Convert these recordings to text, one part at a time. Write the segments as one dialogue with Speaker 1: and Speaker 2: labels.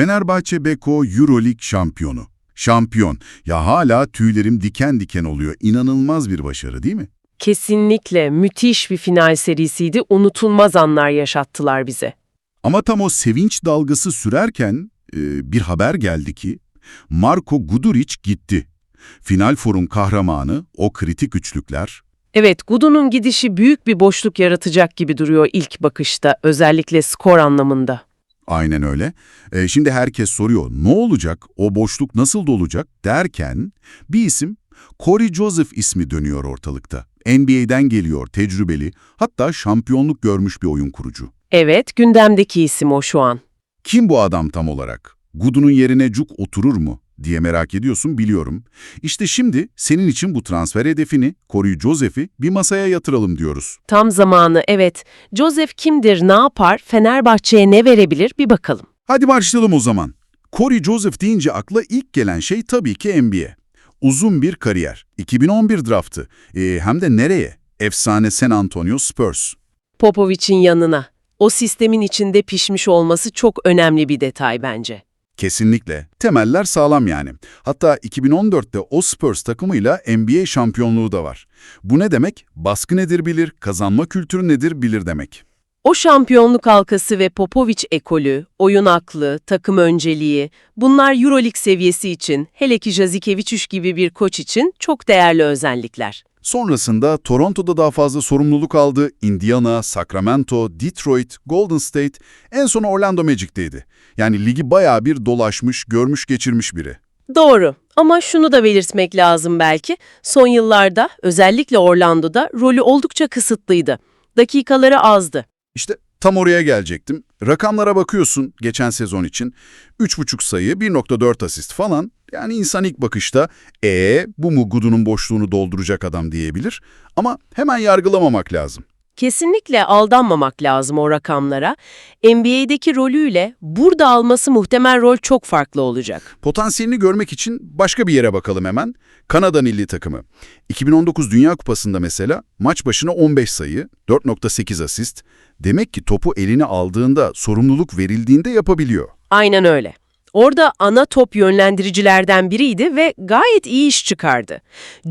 Speaker 1: Fenerbahçe Beko Euroleague şampiyonu. Şampiyon. Ya hala tüylerim diken diken oluyor. İnanılmaz bir başarı değil mi?
Speaker 2: Kesinlikle müthiş bir final serisiydi. Unutulmaz anlar yaşattılar bize.
Speaker 1: Ama tam o sevinç dalgası sürerken e, bir haber geldi ki Marko Guduric gitti. Final For'un kahramanı, o kritik üçlükler,
Speaker 2: Evet, Gudu'nun gidişi büyük bir boşluk yaratacak gibi duruyor ilk bakışta, özellikle skor anlamında.
Speaker 1: Aynen öyle. E, şimdi herkes soruyor ne olacak, o boşluk nasıl dolacak derken bir isim Corey Joseph ismi dönüyor ortalıkta. NBA'den geliyor, tecrübeli, hatta şampiyonluk görmüş bir oyun kurucu.
Speaker 2: Evet, gündemdeki isim o şu an.
Speaker 1: Kim bu adam tam olarak? Gudu'nun yerine Cuk oturur mu diye merak ediyorsun biliyorum. İşte şimdi senin için bu transfer hedefini, Corey Joseph'i bir masaya yatıralım diyoruz.
Speaker 2: Tam zamanı, evet. Joseph kimdir, ne yapar, Fenerbahçe'ye ne verebilir bir bakalım.
Speaker 1: Hadi başlayalım o zaman. Corey Joseph deyince akla ilk gelen şey tabii ki NBA. Uzun bir kariyer. 2011 draftı. Ee, hem de nereye? Efsane San Antonio Spurs.
Speaker 2: Popovic'in yanına. O sistemin içinde pişmiş olması çok önemli bir detay bence.
Speaker 1: Kesinlikle. Temeller sağlam yani. Hatta 2014'te o Spurs takımıyla NBA şampiyonluğu da var. Bu ne demek? Baskı nedir bilir, kazanma kültürü nedir bilir demek.
Speaker 2: O şampiyonluk halkası ve Popovic ekolü, oyun aklı, takım önceliği, bunlar Euroleague seviyesi için, hele ki Jazikevicius gibi bir koç için çok değerli özellikler.
Speaker 1: Sonrasında Toronto'da daha fazla sorumluluk aldı. Indiana, Sacramento, Detroit, Golden State, en son Orlando Magic'teydi. Yani ligi bayağı bir dolaşmış, görmüş geçirmiş biri.
Speaker 2: Doğru ama şunu da belirtmek lazım belki, son yıllarda özellikle Orlando'da rolü oldukça kısıtlıydı. Dakikaları azdı.
Speaker 1: İşte tam oraya gelecektim. Rakamlara bakıyorsun geçen sezon için. 3,5 sayı, 1,4 asist falan. Yani insan ilk bakışta ee bu mu Gudu'nun boşluğunu dolduracak adam diyebilir. Ama hemen yargılamamak lazım.
Speaker 2: Kesinlikle aldanmamak lazım o rakamlara. NBA'deki rolüyle burada alması muhtemel rol çok farklı olacak.
Speaker 1: Potansiyelini görmek için başka bir yere bakalım hemen. Kanada milli takımı. 2019 Dünya Kupası'nda mesela maç başına 15 sayı, 4.8 asist. Demek ki topu eline aldığında, sorumluluk verildiğinde yapabiliyor.
Speaker 2: Aynen öyle. Orada ana top yönlendiricilerden biriydi ve gayet iyi iş çıkardı.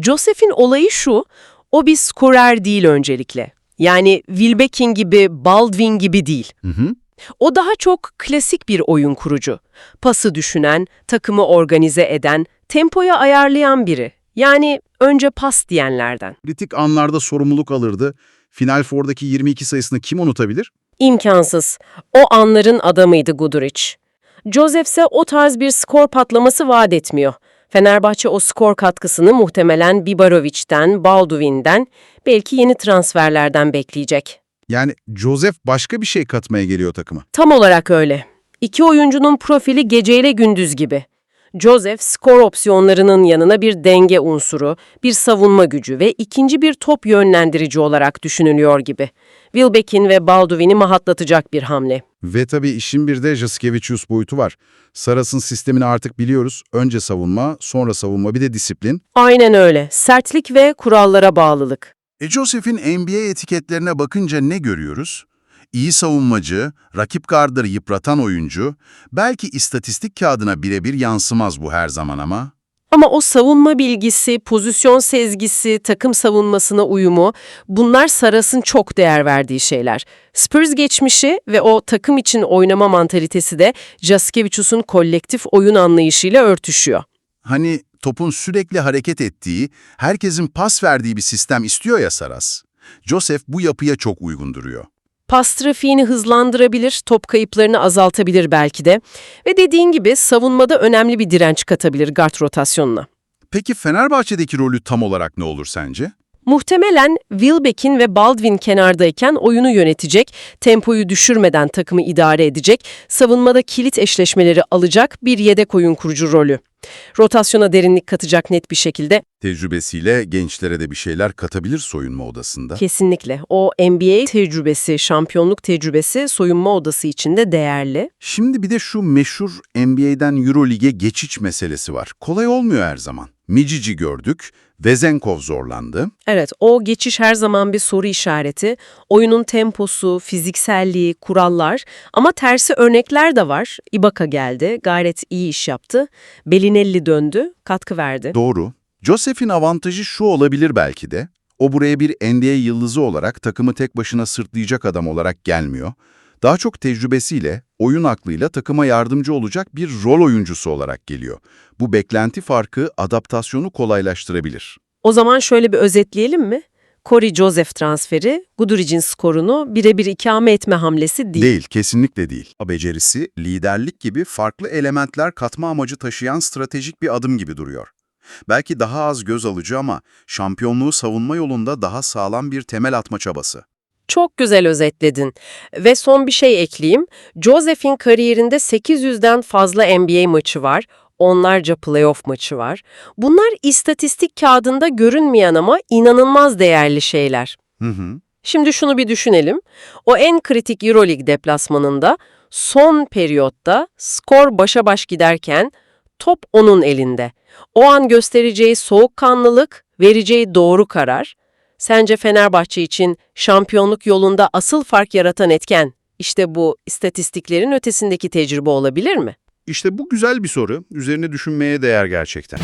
Speaker 2: Joseph'in olayı şu, o bir skorer değil öncelikle. Yani Wilbekin gibi, Baldwin gibi değil.
Speaker 1: Hı hı.
Speaker 2: O daha çok klasik bir oyun kurucu. Pası düşünen, takımı organize eden, tempoya ayarlayan biri. Yani önce pas diyenlerden.
Speaker 3: kritik anlarda sorumluluk alırdı. Final Four'daki 22 sayısını kim unutabilir?
Speaker 2: İmkansız. O anların adamıydı Guduric. Joseph ise o tarz bir skor patlaması vaat etmiyor. Fenerbahçe o skor katkısını muhtemelen Bibarovic'den, Baldwin'den, belki yeni transferlerden bekleyecek.
Speaker 3: Yani Joseph başka bir şey katmaya geliyor takıma.
Speaker 2: Tam olarak öyle. İki oyuncunun profili geceyle gündüz gibi. Joseph, skor opsiyonlarının yanına bir denge unsuru, bir savunma gücü ve ikinci bir top yönlendirici olarak düşünülüyor gibi. Wilbekin ve Baldwin'i mahatlatacak bir hamle.
Speaker 3: Ve tabii işin bir de Jaskevicius boyutu var. Saras'ın sistemini artık biliyoruz. Önce savunma, sonra savunma bir de disiplin.
Speaker 2: Aynen öyle. Sertlik ve kurallara bağlılık.
Speaker 1: E Joseph'in NBA etiketlerine bakınca ne görüyoruz? İyi savunmacı, rakip gardları yıpratan oyuncu, belki istatistik kağıdına birebir yansımaz bu her zaman ama.
Speaker 2: Ama o savunma bilgisi, pozisyon sezgisi, takım savunmasına uyumu bunlar Saras'ın çok değer verdiği şeyler. Spurs geçmişi ve o takım için oynama mantalitesi de Jaskevicius'un kolektif oyun anlayışıyla örtüşüyor.
Speaker 1: Hani topun sürekli hareket ettiği, herkesin pas verdiği bir sistem istiyor ya Saras. Joseph bu yapıya çok uygun duruyor.
Speaker 2: Pas trafiğini hızlandırabilir, top kayıplarını azaltabilir belki de. Ve dediğin gibi savunmada önemli bir direnç katabilir guard rotasyonuna.
Speaker 1: Peki Fenerbahçe'deki rolü tam olarak ne olur sence?
Speaker 2: Muhtemelen Wilbekin ve Baldwin kenardayken oyunu yönetecek, tempoyu düşürmeden takımı idare edecek, savunmada kilit eşleşmeleri alacak bir yedek oyun kurucu rolü. Rotasyona derinlik katacak net bir şekilde.
Speaker 1: Tecrübesiyle gençlere de bir şeyler katabilir soyunma odasında.
Speaker 2: Kesinlikle. O NBA tecrübesi, şampiyonluk tecrübesi soyunma odası için de değerli.
Speaker 1: Şimdi bir de şu meşhur NBA'den Euroleague'e geçiş meselesi var. Kolay olmuyor her zaman. Micici gördük, Vezenkov zorlandı.
Speaker 2: Evet, o geçiş her zaman bir soru işareti. Oyunun temposu, fizikselliği, kurallar ama tersi örnekler de var. Ibaka geldi, gayret iyi iş yaptı. Bellinelli döndü, katkı verdi.
Speaker 1: Doğru. Joseph'in avantajı şu olabilir belki de. O buraya bir NBA yıldızı olarak takımı tek başına sırtlayacak adam olarak gelmiyor. Daha çok tecrübesiyle, oyun aklıyla takıma yardımcı olacak bir rol oyuncusu olarak geliyor. Bu beklenti farkı adaptasyonu kolaylaştırabilir.
Speaker 2: O zaman şöyle bir özetleyelim mi? Corey Joseph transferi, Guduric'in skorunu birebir ikame etme hamlesi değil.
Speaker 1: Değil, kesinlikle değil. Becerisi, liderlik gibi farklı elementler katma amacı taşıyan stratejik bir adım gibi duruyor. Belki daha az göz alıcı ama şampiyonluğu savunma yolunda daha sağlam bir temel atma çabası.
Speaker 2: Çok güzel özetledin. Ve son bir şey ekleyeyim. Joseph'in kariyerinde 800'den fazla NBA maçı var. Onlarca playoff maçı var. Bunlar istatistik kağıdında görünmeyen ama inanılmaz değerli şeyler.
Speaker 1: Hı hı.
Speaker 2: Şimdi şunu bir düşünelim. O en kritik Euroleague deplasmanında son periyotta skor başa baş giderken top onun elinde. O an göstereceği soğukkanlılık, vereceği doğru karar. Sence Fenerbahçe için şampiyonluk yolunda asıl fark yaratan etken işte bu istatistiklerin ötesindeki tecrübe olabilir mi?
Speaker 1: İşte bu güzel bir soru. Üzerine düşünmeye değer gerçekten.